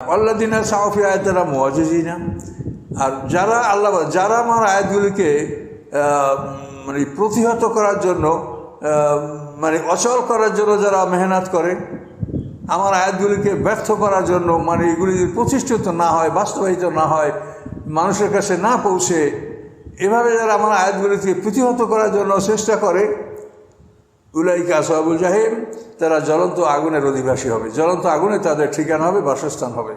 আল্লাদিনা সাউফি আয়তারা মোয়াজিনা আর যারা আল্লাহ যারা আমার আয়াতগুলিকে মানে প্রতিহত করার জন্য মানে অচল করার জন্য যারা মেহনত করে, আমার আয়াতগুলিকে ব্যর্থ করার জন্য মানে এগুলি প্রতিষ্ঠিত না হয়, বাস্তবায়িত না হয়, মানুষের কাছে না পৌঁছে, এভাবে যারা আমার আয়াতগুলিকে প্রতিহত করার জন্য চেষ্টা করে উলাইকা আসহাবুল জাহিম তারা জ্বলন্ত আগুনের অধিবাসী হবে। জ্বলন্ত আগুনে তাদের ঠিকানা হবে, বাসস্থান হবে।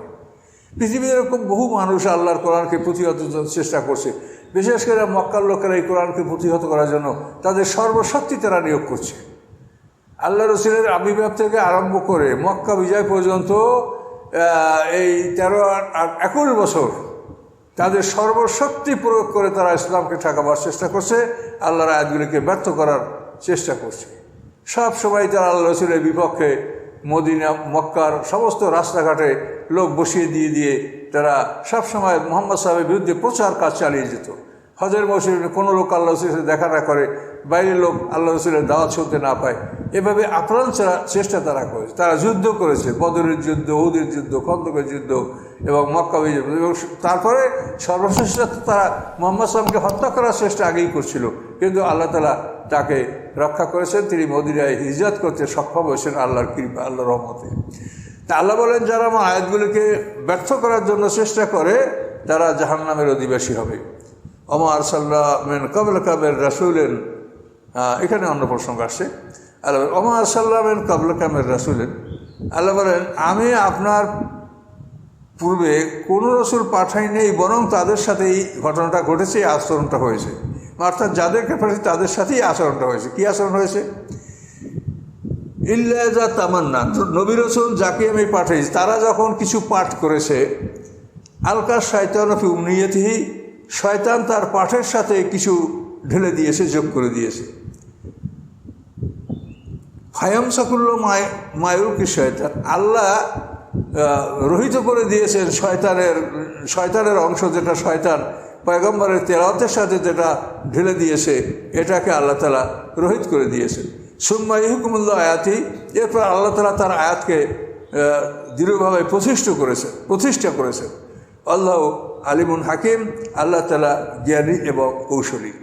পৃথিবীর এরকম বহু মানুষ আল্লাহর কোরআনকে প্রতিহত চেষ্টা করছে। বিশেষ করে মক্কার লোকেরা এই কোরআনকে প্রতিহত করার জন্য তাদের সর্বশক্তি তারা নিয়োগ করছে। আল্লাহ রসুলের আবির্ভাব থেকে আরম্ভ করে মক্কা বিজয় পর্যন্ত এই তেরো একুশ বছর তাদের সর্বশক্তি প্রয়োগ করে তারা ইসলামকে ঠেকাবার চেষ্টা করছে, আল্লাহর আয়াতগুলিকে ব্যর্থ করার চেষ্টা করছে। সব সময় তারা আল্লাহ রসুলের বিপক্ষে মদিনা, মক্কার সমস্ত রাস্তাঘাটে লোক বসিয়ে দিয়ে দিয়ে তারা সব সময় মোহাম্মদ সাহেবের বিরুদ্ধে প্রচার কাজ চালিয়ে যেত। হজের মৌসুমে কোনো লোক আল্লাহ রসুলের দেখা না করে, বাইরের লোক আল্লাহ রসুলের দাওয়াত শুনতে না পায়। এভাবে আপ্রাণ চেষ্টা তারা করেছে। তারা যুদ্ধ করেছে, বদরের যুদ্ধ উদের যুদ্ধ, খন্দকের যুদ্ধ এবং মক্কা বিজয় এবং তারপরে সর্বশ্রেষ্ঠ তারা মোহাম্মদ সালামকে হত্যা করার চেষ্টা আগেই করছিল। কিন্তু আল্লাহ তালা তাকে রক্ষা করেছেন, তিনি মদিনায় হিজরত করতে সক্ষম হয়েছেন আল্লাহর কৃপা, আল্লাহর রহমতে। তা আল্লাহ বলেন, যারা আমার আয়াতগুলিকে ব্যর্থ করার জন্য চেষ্টা করে, তারা জাহান্নামের অধিবাসী হবে। অমর সাল্লাহ মেন কবল কাবের রাসুলেন। এখানে অন্য প্রসঙ্গ আসছে। আল্লাহ অমর সাল্লাহ মেন কবল কামের রাসুলেন। আল্লাহ বলেন, আমি আপনার পূর্বে কোনো রসুল পাঠাই নেই বরং তাদের সাথেই ঘটনাটা ঘটেছে, এই আচরণটা হয়েছে। অর্থাৎ যাদেরকে পাঠিয়েছি তাদের সাথেই আচরণটা হয়েছে। কী আচরণ হয়েছে? ইল্লাজা তামান্না। নবী রসুল যাকে আমি পাঠিয়েছি, তারা যখন কিছু পাঠ করেছে, আলকা শয়তানফি উমনিয়তিহি, শয়তান তার পাঠের সাথে কিছু ঢেলে দিয়েছে, যোগ করে দিয়েছে। ফায়াম সাকুল্ল মায় মায়ুর কি শয়তান। আল্লাহ রহিত করে দিয়েছেন শয়তানের শয়তানের অংশ যেটা শয়তান পয়গম্বরের তেলাওয়াতের সাথে যেটা ঢেলে দিয়েছে, এটাকে আল্লাহ তালা রহিত করে দিয়েছেন। সুম্মা ইহুকুমুল্লাহ আয়াতি, এরপর আল্লাহ তালা তার আয়াতকে দৃঢ়ভাবে প্রতিষ্ঠিত করেছে, প্রতিষ্ঠা করেছে। আল্লাহ আলিমুন হাকিম, আল্লাহ তালা জ্ঞানী এবং কৌশলী।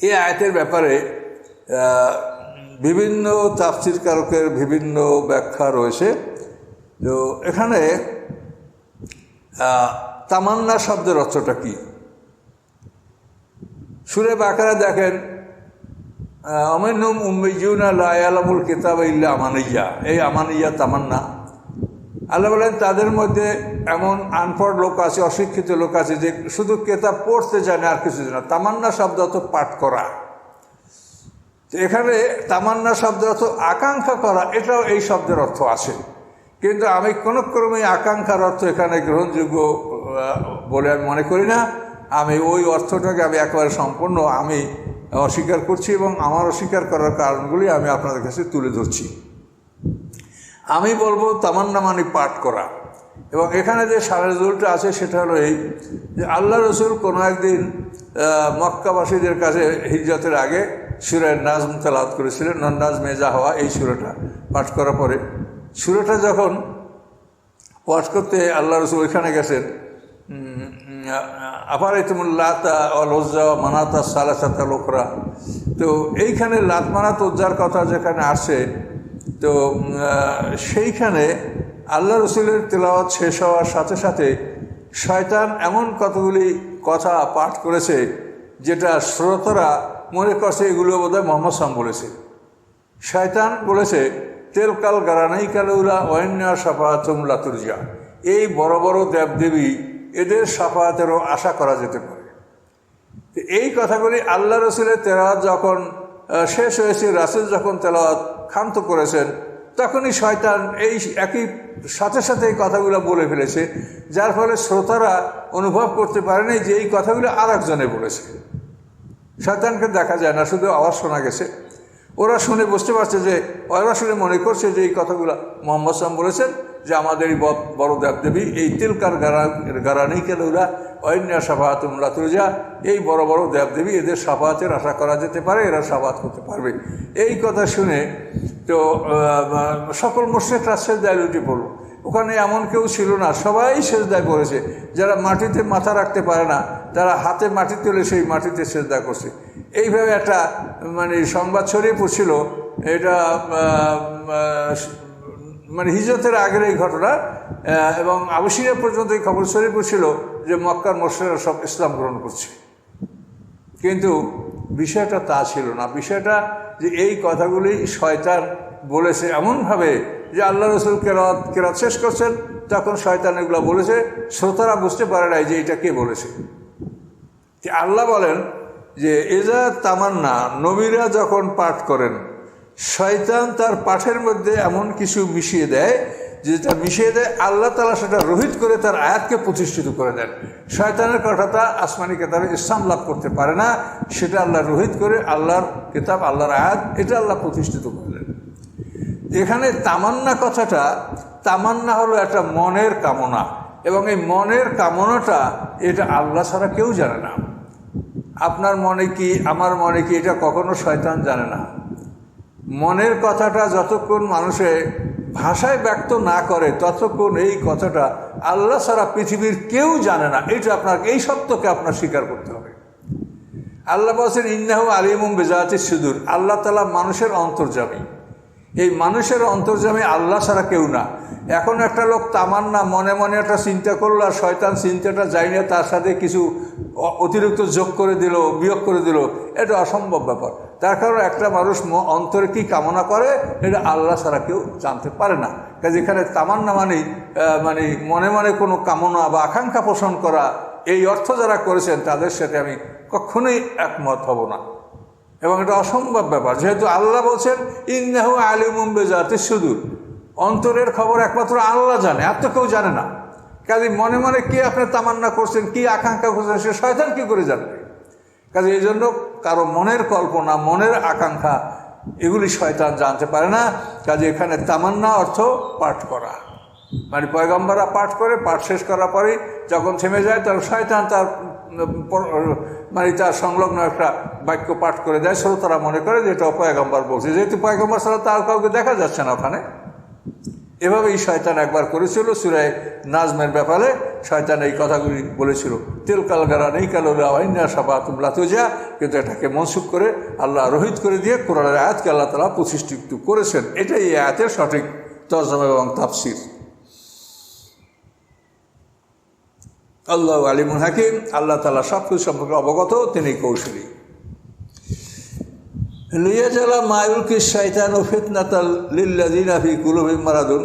এই আয়াতের ব্যাপারে বিভিন্ন তাফসির কারকের বিভিন্ন ব্যাখ্যা রয়েছে। তো এখানে তামান্না শব্দের অর্থটা কি? সুরে বাকারা দেখেন অমেনুম উম্মিজুনা লায়ালামুল কিতাব ইল্লা আমানিয়া। এই আমানিয়া, তামান্না। আল্লাহ বলেন, তাদের মধ্যে এমন আনপড় লোক আছে, অশিক্ষিত লোক আছে যে শুধু কেতাব পড়তে জানে আর কিছু না। তামান্না শব্দ অর্থ পাঠ করা। তো এখানে তামান্না শব্দ অর্থ আকাঙ্ক্ষা করা, এটাও এই শব্দের অর্থ আছে। কিন্তু আমি কোনো আকাঙ্ক্ষার অর্থ এখানে গ্রহণযোগ্য বলে আমি মনে করি না, আমি ওই অর্থটাকে আমি একেবারে সম্পূর্ণ আমি অস্বীকার করছি এবং আমার অস্বীকার করার কারণগুলি আমি আপনাদের কাছে তুলে ধরছি। আমি বলব তামান্না মানে পাঠ করা। এবং এখানে যে সারেজুলটা আছে সেটা হলো এই যে আল্লাহ রসুল কোনো একদিন মক্কাবাসীদের কাছে হিজরতের আগে সুরের নাজম তেলাওয়াত করেছিলেন নন্নাজ মেজা হওয়া এই সুরটা পাঠ করার পরে। সুরটা যখন পাঠ করতে আল্লাহ রসুল ওইখানে গেছেন আবার ইতিমুল্লাতা লজ্জা মানাতা সালাসাতা লোকরা তো এইখানে লাত মানাত উজ্জার কথা যেখানে আসে তো সেইখানে আল্লাহ রসুলের তেলাওয়াত শেষ হওয়ার সাথে সাথে শয়তান এমন কতগুলি কথা পাঠ করেছে যেটা শ্রোতারা মনে করছে এগুলো বোধহয় মোহাম্মদ সাম বলেছে শয়তান বলেছে তেলকাল গারানাই কালৌলা অন্য সাফাতুম লাতুরজা এই বড় বড় দেবদেবী এদের সাফাতেরও আশা করা যেতে পারে। এই কথাগুলি আল্লাহ রসুলের তেলাওয়াত যখন শেষ হয়েছে, রাসুল যখন তেলাওয়াত ক্ষান্ত করেছেন, তখনই শয়তান এই একই সাথে সাথে এই কথাগুলো বলে ফেলেছে, যার ফলে শ্রোতারা অনুভব করতে পারেনি যে এই কথাগুলো আর একজনে বলেছে। শয়তানকে দেখা যায় না, শুধু আওয়াজ শোনা গেছে। ওরা শুনে বুঝতে পারছে যে, ওরা শুনে মনে করছে যে এই কথাগুলো মোহাম্মদ সাম বলেছেন। যে আমাদের বড় দেবদেবী, এই তিলকার গারা গারানি কেলুরা অন্য সাফাহাতুম লাতুরজা, এই বড় বড় দেবদেবী এদের সাফাহাতের আশা করা যেতে পারে, এরা সাফাত করতে পারবে। এই কথা শুনে তো সকল মোর্শেক রাষ্ট্রের দায় উঠে পড়ল। ওখানে এমন কেউ ছিল না, সবাই সেজদা করেছে। যারা মাটিতে মাথা রাখতে পারে না, তারা হাতে মাটি তুলে সেই মাটিতে সেজদা করছে। এইভাবে একটা মানে সংবাদ ছড়িয়ে পড়ছিল। এটা মানে হিজরতের আগের এই ঘটনা এবং আবসিয়া পর্যন্ত এই খবর ছড়িয়ে পড়ছিল যে মক্কার মশলারা সব ইসলাম গ্রহণ করছে। কিন্তু বিষয়টা তা ছিল না। বিষয়টা যে এই কথাগুলি শয়তান বলেছে এমনভাবে যে আল্লাহ রসুল কেরাত কেরাত শেষ করছেন, তখন শয়তান এগুলো বলেছে, শ্রোতারা বুঝতে পারে নাই যে এটা কে বলেছে। আল্লাহ বলেন যে, এজা তামান্না, নবীরা যখন পাঠ করেন শয়তান তার পাঠের মধ্যে এমন কিছু মিশিয়ে দেয়, যেটা মিশিয়ে দেয়, আল্লাহ তালা সেটা রোহিত করে তার আয়াতকে প্রতিষ্ঠিত করে দেন। শয়তানের কথাটা আসমানি কেতাবে ইসলাম লাভ করতে পারে না, সেটা আল্লাহ রোহিত করে আল্লাহর কেতাব, আল্লাহর আয়াত, এটা আল্লাহ প্রতিষ্ঠিত করে দেন। এখানে তামান্না কথাটা, তামান্না হলো একটা মনের কামনা, এবং এই মনের কামনাটা এটা আল্লাহ ছাড়া কেউ জানে না। আপনার মনে কি, আমার মনে কি এটা কখনো শয়তান জানে না? মনের কথাটা যতক্ষণ মানুষে ভাষায় ব্যক্ত না করে, ততক্ষণ এই কথাটা আল্লাহ ছাড়া পৃথিবীর কেউ জানে না। এটা আপনার, এই সত্যকে আপনার স্বীকার করতে হবে। আল্লাহ বলছেন, ইন্নাহু আলিমুম বেজাতি সুদূর। আল্লাহ তালা মানুষের অন্তর্জামী। এই মানুষের অন্তর্জামী আল্লাহ ছাড়া কেউ না। এখন একটা লোক তামান্না, মনে মনে একটা চিন্তা করল আর শয়তান চিন্তাটা যাই না তার সাথে কিছু অতিরিক্ত যোগ করে দিল, বিয়োগ করে দিল। এটা অসম্ভব ব্যাপার। তার কারণ একটা মানুষ অন্তরে কি কামনা করে, এটা আল্লাহ ছাড়া কেউ জানতে পারে না। কাজে এখানে তামান্না মানে মানে মনে মনে কোনো কামনা বা আকাঙ্ক্ষা পোষণ করা, এই অর্থ যারা করেছেন তাদের সাথে আমি কখনোই একমত হব না। এবং এটা অসম্ভব ব্যাপার। যেহেতু আল্লাহ বলছেন, ইন্নাহু আলিমুম বেজাতে সুদূর। অন্তরের খবর একমাত্র আল্লাহ জানে, আর তো কেউ জানে না। কাজে মনে মনে কি আপনি তামান্না করছেন, কি আকাঙ্ক্ষা করছেন, সে শয়তান কী করে জানবে? কাজে এই জন্য কারও মনের কল্পনা, মনের আকাঙ্ক্ষা, এগুলি শয়তান জানতে পারে না। কাজে এখানে তামান্না অর্থ পাঠ করা। মানে পয়গম্বরা পাঠ করে, পাঠ শেষ করার পরে যখন থেমে যায় তখন শয়তান তার মানে তার সংলগ্ন একটা বাক্য পাঠ করে দেয়। শ্রোতারা মনে করে যে এটা পয়গম্বর বলছে। যেহেতু পয়গম্বর ছাড়া তার কাউকে দেখা যাচ্ছে না ওখানে। এভাবেই শয়তান একবার করেছিল সুরায় নাজমের ব্যাপারে। শয়তান এই কথাগুলি বলেছিল, তেল কালগারা নেই কালো কালোলা সাবা তুমলা তুজা কিন্তু এটাকে মনসুখ করে আল্লাহ রোহিত করে দিয়ে কোরআনের আয়াতকে আল্লাহ তালা প্রতিষ্ঠিত করেছেন। এটাই এই আয়াতের সঠিক তর্জমা এবং তাফসির। আল্লাহ আলিমুল হাকিম, আল্লাহ তালা সব কিছু সম্পর্কে অবগত, তিনি কৌশলী। লিয়াজালা মায়ুলকি শয়তান ও ফিতনাতাল লিল্লাদিনা ফি কুলুবি মারাদুন।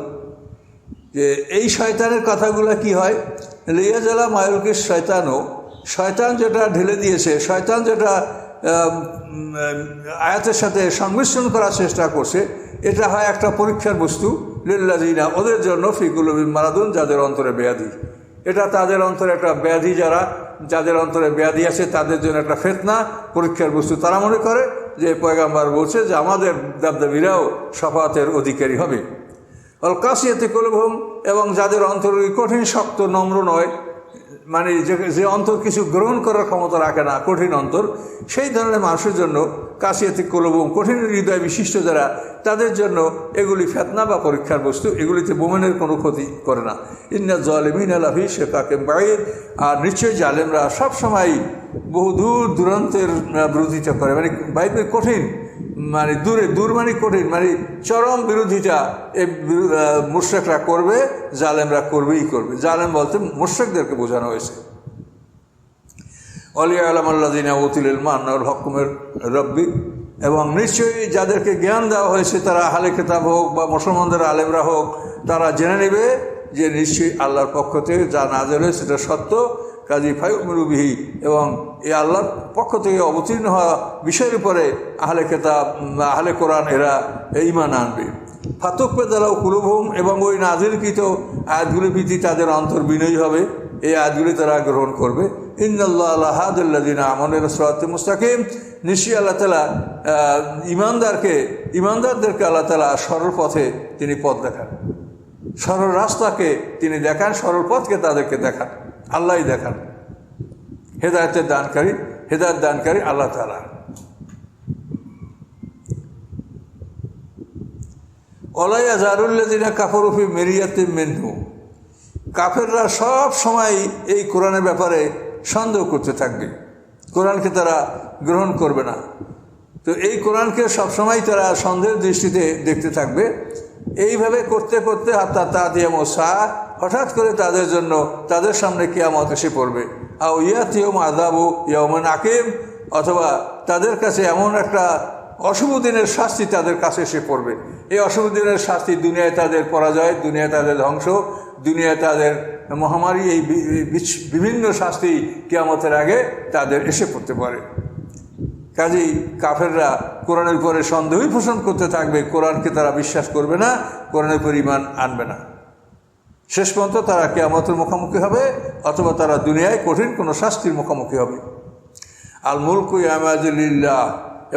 যে এই শয়তানের কথাগুলো কি হয়? লিয়াজালা মায়ুলকি শয়তানও, শয়তান যেটা ঢেলে দিয়েছে, শয়তান যেটা আয়াতের সাথে সংমিশ্রণ করার চেষ্টা করছে, এটা হয় একটা পরীক্ষার বস্তু লিল্লাদিনা ওদের জন্য ফিকুলবি মারাদুন, যাদের অন্তরে বেয়াদি এটা তাদের অন্তরে একটা ব্যাধি যারা, যাদের অন্তরে ব্যাধি আছে, তাদের জন্য একটা ফেতনা, পরীক্ষার বস্তু। তারা মনে করে যে পয়গাম্বার বলছে যে আমাদের দাবদাবিরাও সফাতের অধিকারী হবে। অল কাশিয়াতে কলভম এবং যাদের অন্তর কঠিন, শক্ত, নম্র নয় মানে যে যে অন্তর কিছু গ্রহণ করার ক্ষমতা রাখে না, কঠিন অন্তর, সেই ধরনের মানুষের জন্য কাশিয়াতে কলবম কঠিন হৃদয় বিশিষ্ট যারা, তাদের জন্য এগুলি ফেতনা বা পরীক্ষার বস্তু, এগুলিতে বোমেনের কোনো ক্ষতি করে না। ইন্না জলেমিন আলাফি সে কাকে বাইর আর নিশ্চয়ই জালেমরা সবসময় বহু দূর দূরান্তের বিরোধিতা করে মানে বাইরে কঠিন। মানে দূরে দূর মানে কঠিন মানে চরম বিরোধিতা এই মুশ্রেকরা করবে, জালেমরা করবেই করবে। জালেম বলতে মুশ্রেকদেরকে বোঝানো হয়েছে। অলিয়া আলামাল্লাদিনা ওতুল মান্নাউল হকুমের রব্বি। এবং নিশ্চয়ই যাদেরকে জ্ঞান দেওয়া হয়েছে, তারা হালে খেতাব হোক বা মুসলমানদের আলেমরা হোক, তারা জেনে নেবে যে নিশ্চয়ই আল্লাহর পক্ষ থেকে যা নাজের হয়েছে, সেটা সত্য। কাজী ফাইমিহি এবং এই আল্লাহর পক্ষ থেকে অবতীর্ণ হওয়া বিষয়ের উপরে আহলে খেতাব আহলে কোরআন এরা ইমান আনবে। ফাতক পেদালাও কুলুভূম এবং ওই নাজিরকৃত আয়াতগুলির প্রীতি তাদের অন্তর বিনয়ী হবে। এই আয়াতগুলি তারা গ্রহণ করবে। ইন্দাল্লাহ আল্লাহাদুল্লাদিন আমনের সরাত মুস্তাকিম। নিশ্চয়ই আল্লাহ তালা ইমানদারকে ইমানদারদেরকে আল্লাহ তালা সরল পথে তিনি পথ দেখান। সরল রাস্তাকে তিনি দেখান, সরল পথকে তাদেরকে দেখান। আল্লাহই দেখান। হেদায়তের দানকারী, হেদায়ত দানকারী আল্লাহ তালা অলাই আজারুল্লাদিনা কাপরফি মেরিয়াতে মেনহু। কাফেররা সব সময় এই কোরআনের ব্যাপারে সন্দেহ করতে থাকবে। কোরআনকে তারা গ্রহণ করবে না। তো এই কোরআনকে সবসময় তারা সন্দেহের দৃষ্টিতে দেখতে থাকবে। এইভাবে করতে করতে হাত্তা তা দিয়ে মশা হঠাৎ করে তাদের জন্য তাদের সামনে কেয়ামত এসে পড়বে। আও ইয়াতিয়ম আদাবু ইয়মন আকিম, অথবা তাদের কাছে এমন একটা অশুভ দিনের শাস্তি তাদের কাছে এসে পড়বে। এই অশুভ দিনের শাস্তি দুনিয়ায় তাদের পরাজয়, দুনিয়ায় তাদের ধ্বংস, দুনিয়ায় তাদের মহামারী, এই বিভিন্ন শাস্তি কেয়ামতের আগে তাদের এসে পড়তে পারে। কাজেই কাফেররা কোরআনের উপরে সন্দেহই পোষণ করতে থাকবে, কোরআনকে তারা বিশ্বাস করবে না, কোরআনের উপর ইমান আনবে না। শেষ পর্যন্ত তারা কেয়ামতের মুখোমুখি হবে, অথবা তারা দুনিয়ায় কঠিন কোনো শাস্তির মুখোমুখি হবে। আল মুলকু ইয়ামাজুলিল্লাহ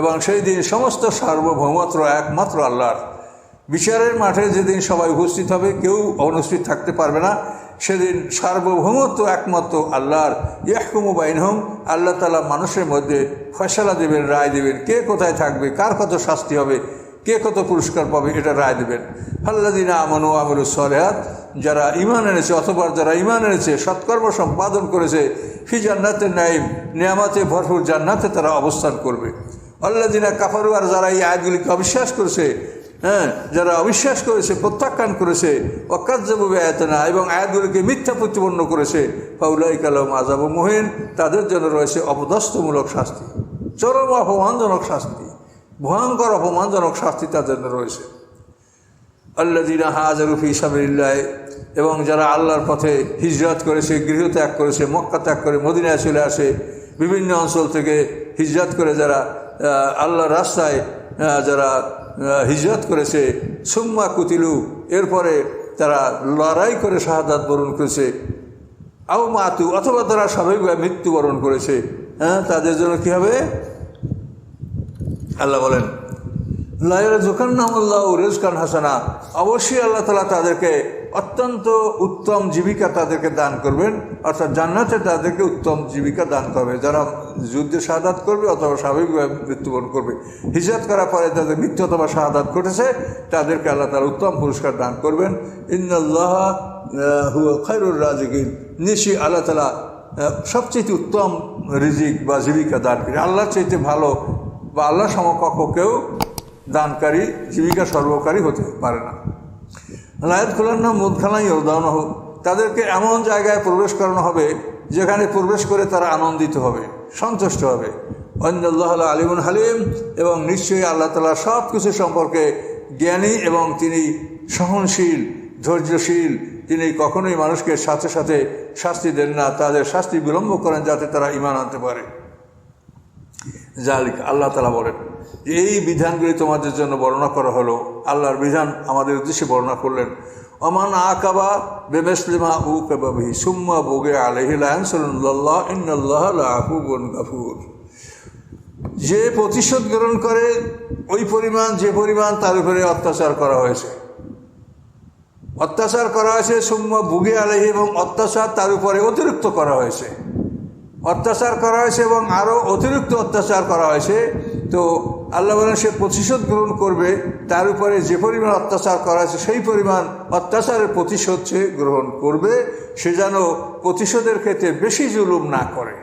এবং সেই দিন সমস্ত সার্বভৌমত্র একমাত্র আল্লাহর। বিচারের মাঠে যেদিন সবাই উপস্থিত হবে, কেউ অনুস্থিত থাকতে পারবে না। সেদিন সার্বভৌমত্ব একমাত্র আল্লাহর। ইয়াহকুমু বাইনহম, আল্লাহ তালা মানুষের মধ্যে ফয়সালা দেবেন, রায় দেবেন, কে কোথায় থাকবে, কার কত শাস্তি হবে, কে কত পুরস্কার পাবে, এটা রায় দেবেন। আল্লাদিনা আমানু আমরু সলেহাত যারা ইমান এনেছে অথবা যারা ইমান এনেছে, সৎকর্ম সম্পাদন করেছে, ফি জান্নাতের নাইম নিয়ামাতে ভরপুর জান্নাতে তারা অবস্থান করবে। আল্লাদিনা কাফারু, আর যারা এই আয়াতগুলিকে অবিশ্বাস করেছে হ্যাঁ যারা অবিশ্বাস করেছে, প্রত্যাখ্যান করেছে অকার্যবু আয়াতনা এবং আয়াতগুলিকে মিথ্যা প্রতিপন্ন করেছে পাউলাই কালাম আজাব মোহিন, তাদের জন্য রয়েছে অপদস্থমূলক শাস্তি, চরম অপমানজনক শাস্তি, ভয়ঙ্কর অপমানজনক শাস্তি তাদের জন্য রয়েছে। আল্লাদিনা হাজারুফি সাবিল্লাহ এবং যারা আল্লাহর পথে হিজরত করেছে গৃহ ত্যাগ করেছে, মক্কা ত্যাগ করে মদিনায় চলে আসে, বিভিন্ন অঞ্চল থেকে হিজরত করে যারা আল্লাহর রাস্তায় যারা হিজরত করেছে, সুম্মা কুতিলু, এরপরে তারা লড়াই করে শাহাদাত বরণ করেছে, আও মাতু, অথবা তারা স্বাভাবিকভাবে মৃত্যুবরণ করেছে হ্যাঁ তাদের জন্য কী হবে? আল্লাহ বলেন লাইরা জোকান্নামুল্লাহ রেজকান হাসানা, অবশ্যই আল্লাহ তালা তাদেরকে অত্যন্ত উত্তম জীবিকা তাদেরকে দান করবেন, অর্থাৎ জান্নাতে তাদেরকে উত্তম জীবিকা দান করবে। যারা যুদ্ধে শাহাদাত করবে অথবা স্বাভাবিকভাবে মৃত্যুবরণ করবে। হিজরত করার পরে তাদের মৃত্যু অথবা শাহাদাত ঘটেছে, তাদেরকে আল্লাহ তালা উত্তম পুরস্কার দান করবেন। ইন্নাল্লাহ হুয়া খৈরুর রাজিকিন। নিশি আল্লাহ তালা সবচেয়ে উত্তম রিজিক বা জীবিকা দান করে আল্লাহর চাইতে ভালো বা আল্লাহ সমকক্ষ কেউ দানকারী, জীবিকা সর্বকারী হতে পারে না। লায়ত খোলার নাম মুদখানাই দাওয়ানো হোক তাদেরকে এমন জায়গায় প্রবেশ করানো হবে যেখানে প্রবেশ করে তারা আনন্দিত হবে, সন্তুষ্ট হবে। অন্যাল্লাহ আলিমুল হালিম এবং নিশ্চয়ই আল্লাহ তালা সব কিছু সম্পর্কে জ্ঞানী এবং তিনি সহনশীল, ধৈর্যশীল। তিনি কখনোই মানুষকে সাথে সাথে শাস্তি দেন না, তাদের শাস্তি বিলম্ব করেন যাতে তারা ইমান আনতে পারে। জালিক, আল্লাহ তালা বলেন, এই বিধানগুলি তোমাদের জন্য বর্ণনা করা হলো। আল্লাহর বিধান আমাদের উদ্দেশ্যে বর্ণনা করলেন অমান আকাবা বেমেসলিমা উ কাবাবি সুম্মা বোগে আলহিল্লাহ ইন্নআল্লাহ আফুবন গাফুর। যে প্রতিশোধ গ্রহণ করে, ওই পরিমাণ, যে পরিমাণ তার উপরে অত্যাচার করা হয়েছে। অত্যাচার করা হয়েছে, সুম্মা বুগে আলহি এবং অত্যাচার তার উপরে অতিরিক্ত করা হয়েছে। অত্যাচার করা হয়েছে এবং আরও অতিরিক্ত অত্যাচার করা হয়েছে, তো আল্লাহ বলেন সে প্রতিশোধ গ্রহণ করবে, তার উপরে যে পরিমাণ অত্যাচার করা হয়েছে সেই পরিমাণ অত্যাচারের প্রতিশোধ সে গ্রহণ করবে, সে যেন প্রতিশোধের ক্ষেত্রে বেশি জুলুম না করে।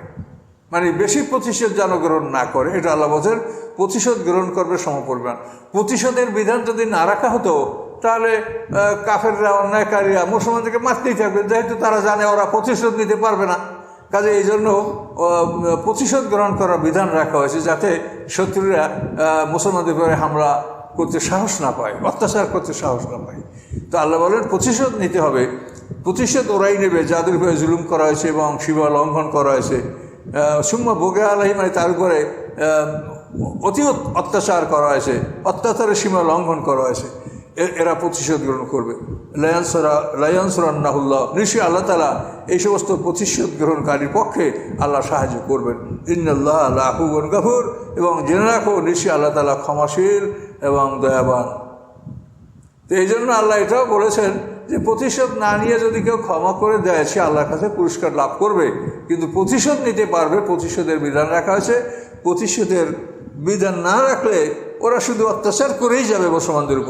মানে বেশি প্রতিশোধ যেন গ্রহণ না করে, এটা আল্লাহ বলছেন, প্রতিশোধ গ্রহণ করবে সমপরিমাণ প্রতিশোধের বিধান যদি না রাখা হতো, তাহলে কাফেররা, অন্যায়কারীরা, মুসলমানদেরকে মারতেই থাকবে, যেহেতু তারা জানে ওরা প্রতিশোধ নিতে পারবে না। কাজে এই জন্য প্রতিশোধ গ্রহণ করার বিধান রাখা হয়েছে যাতে শত্রুরা মুসলমানদের উপরে হামলা করতে সাহস না পায়, অত্যাচার করতে সাহস না পায়। তো আল্লাহ বলেন, প্রতিশোধ নিতে হবে। প্রতিশোধ ওরাই নেবে, যাদের উপরে জুলুম করা হয়েছে এবং সীমা লঙ্ঘন করা হয়েছে। সুম্মা বোগে আলাহি মানে তার উপরে অতি অত্যাচার করা হয়েছে, অত্যাচারের সীমা লঙ্ঘন করা হয়েছে। এরা প্রতিশোধ গ্রহণ করবে। লায়ানসরা, লায়ানসরান্নাহুল্লাহ, নিশ্চয়ই আল্লাহ তালা এই সমস্ত প্রতিশোধ গ্রহণকারীর পক্ষে আল্লাহ সাহায্য করবেন। ইন্নাল্লাহ আল্লাহ আহুবন গাফুর। এবং জেনে রাখো, নিশ্চয়ই আল্লাহ তালা ক্ষমাশীল এবং দয়াবান। তো এই জন্য আল্লাহ এটাও বলেছেন যে প্রতিশোধ না নিয়ে যদি কেউ ক্ষমা করে দেয়, সে আল্লাহর কাছে পুরস্কার লাভ করবে। কিন্তু প্রতিশোধ নিতে পারবে, প্রতিশোধের বিধান রাখা হয়েছে। প্রতিশোধের বিধান না রাখলে ওরা শুধু অত্যাচার করেই যাবে মুসলমানদের উপর।